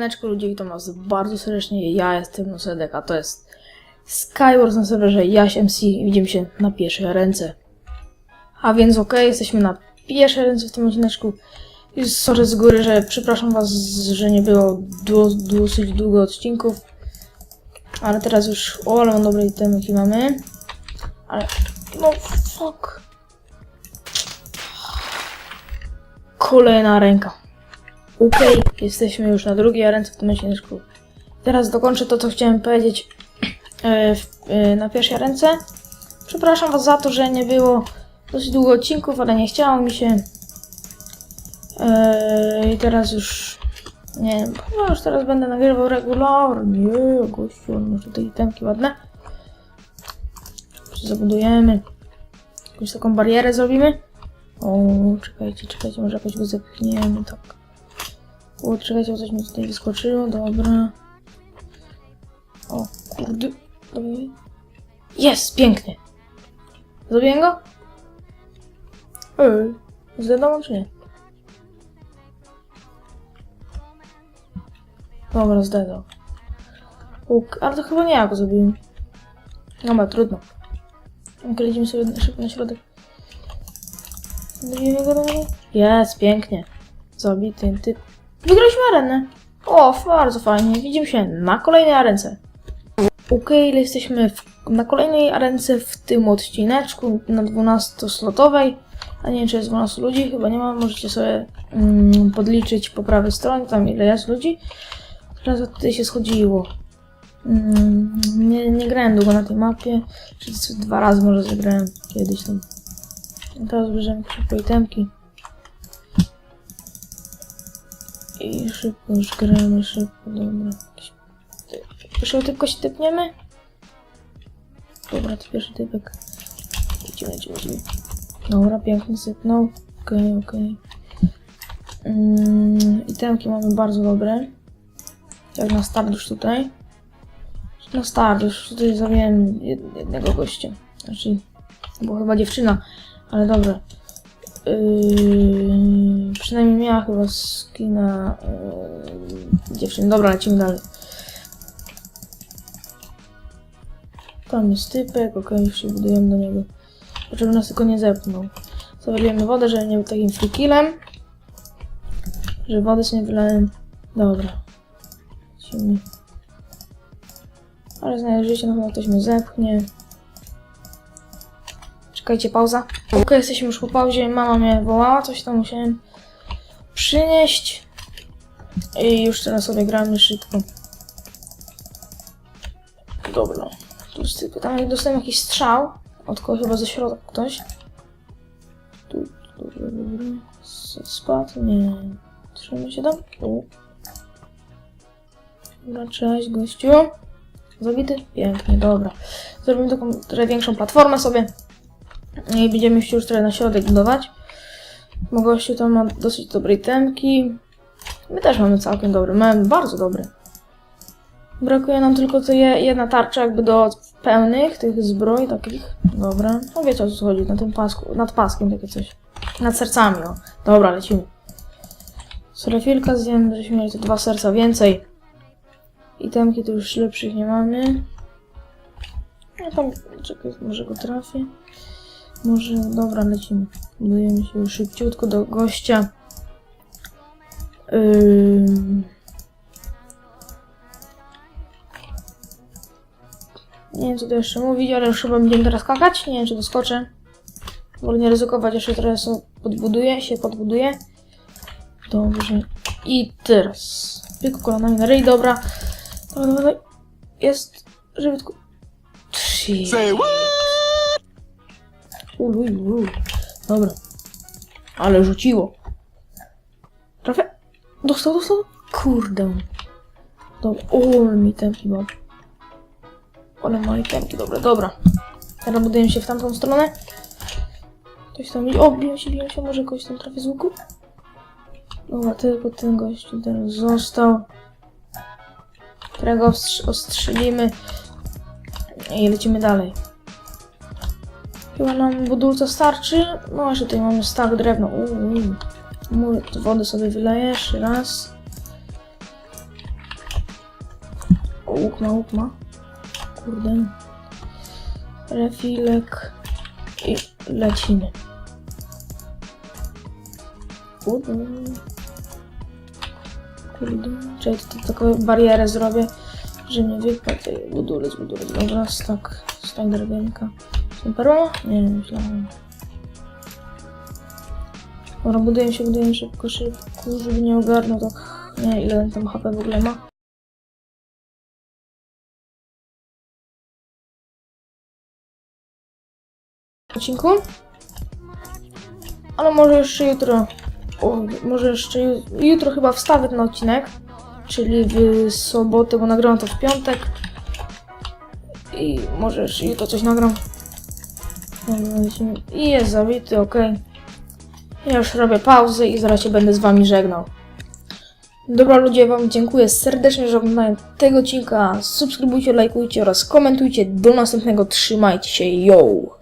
Siemaneczko ludzie, witam was bardzo serdecznie, ja jestem Nosedek, a to jest Skywars na serwerze Jaś MC i widzimy się na pierwszej ręce. A więc okej, jesteśmy na pierwszej ręce w tym odcineczku. I sorry z góry, że przepraszam was, że nie było dosyć długo odcinków. Ale teraz już, o ale mam dobre itemy, jakie mamy. Ale, no fuck. Kolejna ręka. Okej, jesteśmy już na drugiej ręce w tym odcinku. Teraz dokończę to, co chciałem powiedzieć e, e, na pierwszej ręce. Przepraszam Was za to, że nie było dosyć długo odcinków, ale nie chciało mi się. E, I teraz już. Nie wiem, już teraz będę nagrywał regularnie. Gościu, może tutaj itemki ładne. Zabudujemy. Jakąś taką barierę zrobimy. O, czekajcie, czekajcie, może jakoś go zepchniemy, tak. O, czekajcie, coś mi tutaj wyskoczyło, dobra. O, kurde. Jest, pięknie. Zrobiłem go? Ej, zdedało czy nie? Dobra, zdedał. Uk, ale to chyba nie ja go zrobiłem. Dobra, trudno. Ok, lecimy sobie na- szybko na środek. Zrobimy go dobra? Jest, pięknie. Zabity typ. Wygraliśmy arenę. O, bardzo fajnie. Widzimy się na kolejnej arence. Okej, okay, jesteśmy w, na kolejnej arence w tym odcineczku, na 12-slotowej. A nie wiem, czy jest 12 ludzi, chyba nie ma. Możecie sobie mm, podliczyć po prawej stronie, tam ile jest ludzi. Teraz tutaj się schodziło. Mm, nie, nie grałem długo na tej mapie. Czy z- dwa razy może zagrałem kiedyś tam. Teraz bierzemy szybko itemki. I szybko już gramy, szybko, dobra. Pierwszego typka się typniemy? Dobra, to pierwszy typek. Idziemy, idziemy, idziemy. Dobra, piękny sypnął. Okej, okej. Mm, itemki mamy bardzo dobre. Jak na start już tutaj. Na start już tutaj zabiłem jed- jednego gościa. Znaczy, była chyba dziewczyna, ale dobra. Yy, przynajmniej miała chyba skina yy, dziewczyn. Dobra, lecimy dalej. Tam jest typek, okej, już się budujemy do niego. Żeby nas tylko nie zepnął. Zawaliłem wodę, żeby nie był takim frikilem. Że wody sobie nie wylałem. Dobra. Lecimy. Ale się, no chyba ktoś mnie zepchnie. Czekajcie, pauza. Ok, jesteśmy już po pauzie. Mama mnie wołała, coś tam musiałem przynieść. I już teraz sobie gramy szybko. Dobra. Tu jest tylko, tam dostałem jakiś strzał. Od kogoś chyba ze środka ktoś. Tu, dobra, dobra. Spadł? Nie. Trzymaj się tam. Tu. Dobra, cześć gościu. Zabity? Pięknie, dobra. Zrobimy taką trochę większą platformę sobie. I będziemy się już trochę na środek budować. Gościu tam ma dosyć dobre temki. My też mamy całkiem dobre, mamy bardzo dobre. Brakuje nam tylko to je, jedna tarcza jakby do pełnych tych zbroi takich. Dobra. No wiecie o co chodzi, na tym pasku, nad paskiem takie coś. Nad sercami, o. Dobra, lecimy. Refilka zjem, żeśmy mieli te dwa serca więcej. I temki tu już lepszych nie mamy. No tam, czekaj, może go trafię. Może, dobra, lecimy. Budujemy się szybciutko do gościa. Nie wiem, co tu jeszcze mówić, ale już chyba będziemy teraz skakać. Nie wiem, czy doskoczę. Wolę nie ryzykować, jeszcze trochę podbuduję, się podbuduję. Dobrze. I teraz. Pyk kolanami na ryj, dobra. Dobra, dobra. Jest. Żeby tylko... Trzy. Uluj, uluj. Dobra. Ale rzuciło. Trafię. Dostał, dostał. Kurde. Dobra. O, mi tempi ma. Ale ma tempi, dobra, dobra. Teraz budujemy się w tamtą stronę. Ktoś tam idzie. O, biją się, biją się. Może kogoś tam trafię z łuku? Dobra, tylko ten gościu teraz został. Którego ostrz- ostrzelimy. I lecimy dalej. Chyba nam budulca starczy. No jeszcze tutaj mamy stack drewna. Uuu. Wody sobie wyleję jeszcze raz. ma, łuk. Kurde. Refilek i lecimy. Kurde. Kurde. Czekaj, to taką barierę zrobię, że nie wypadł budulec, budulec. Dobra, stak, stak drewienka. Są perła? Nie, myślałem. Dobra, buduję się, buduję szybko, szybko, żeby nie ogarnął tak, nie ile tam HP w ogóle ma. odcinku. Ale może jeszcze jutro. O, może jeszcze ju- jutro chyba wstawię ten odcinek. Czyli w sobotę, bo nagrałem to w piątek. I może jeszcze jutro coś nagram. I jest zawity, ok. Ja już robię pauzę i zaraz się będę z wami żegnał. Dobra ludzie, wam dziękuję serdecznie, że oglądają tego odcinka. Subskrybujcie, lajkujcie oraz komentujcie. Do następnego, trzymajcie się, yo!